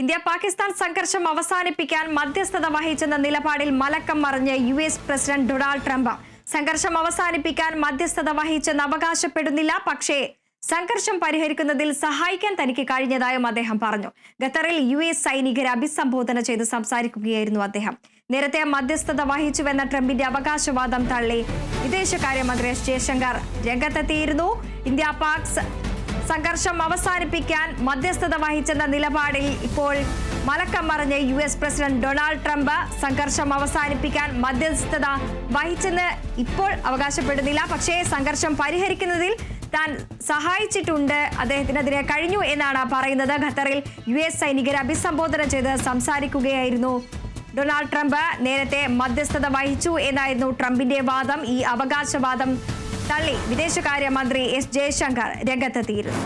India Pakistan സംഘർഷം അവസാനിപ്പിക്കാൻ മധ്യസ്ഥത വഹിച്ചെന്ന നിലപാടിൽ മലക്കം മറിഞ്ഞ് U S president Donald Trump. സംഘർഷം അവസാനിപ്പിക്കാൻ മധ്യസ്ഥത വഹിച്ചെന്ന് അവകാശപ്പെടുന്നില്ല പക്ഷേ സംഘർഷം പരിഹരിക്കുന്നതിൽ സഹായിക്കാൻ തനിക്ക് കഴിഞ്ഞതായും അദ്ദേഹം പറഞ്ഞു. ഖത്തറിൽ യു എസ് സൈനികരെ അഭിസംബോധന ചെയ്ത് സംസാരിക്കുകയായിരുന്നു അദ്ദേഹം. നേരത്തെ മധ്യസ്ഥത വഹിച്ചുവെന്ന ട്രംപിന്റെ അവകാശവാദം തള്ളി വിദേശകാര്യമന്ത്രി എസ് ജയശങ്കർ രംഗത്തെത്തിയിരുന്നു. ഇന്ത്യ പാക് സംഘർഷം അവസാനിപ്പിക്കാൻ മധ്യസ്ഥത വഹിച്ചെന്ന നിലപാടിൽ ഇപ്പോൾ മലക്കം മറിഞ്ഞ U S president Donald Trump സംഘർഷം അവസാനിപ്പിക്കാൻ മധ്യസ്ഥത വഹിച്ചെന്ന് ഇപ്പോൾ അവകാശപ്പെടുന്നില്ല. പക്ഷേ സംഘർഷം പരിഹരിക്കുന്നതിൽ താൻ സഹായിച്ചിട്ടുണ്ട്. അദ്ദേഹത്തിനെതിരെ കഴിഞ്ഞു എന്നാണ് പറയുന്നത്. ഖത്തറിൽ യു എസ് സൈനികരെ അഭിസംബോധന ചെയ്ത് സംസാരിക്കുകയായിരുന്നു ഡൊണാൾഡ് ട്രംപ്. നേരത്തെ മധ്യസ്ഥത വഹിച്ചു എന്നായിരുന്നു ട്രംപിന്റെ വാദം. ഈ അവകാശവാദം തള്ളി വിദേശകാര്യമന്ത്രി എസ് ജയശങ്കർ രംഗത്തെത്തിയിരുന്നു.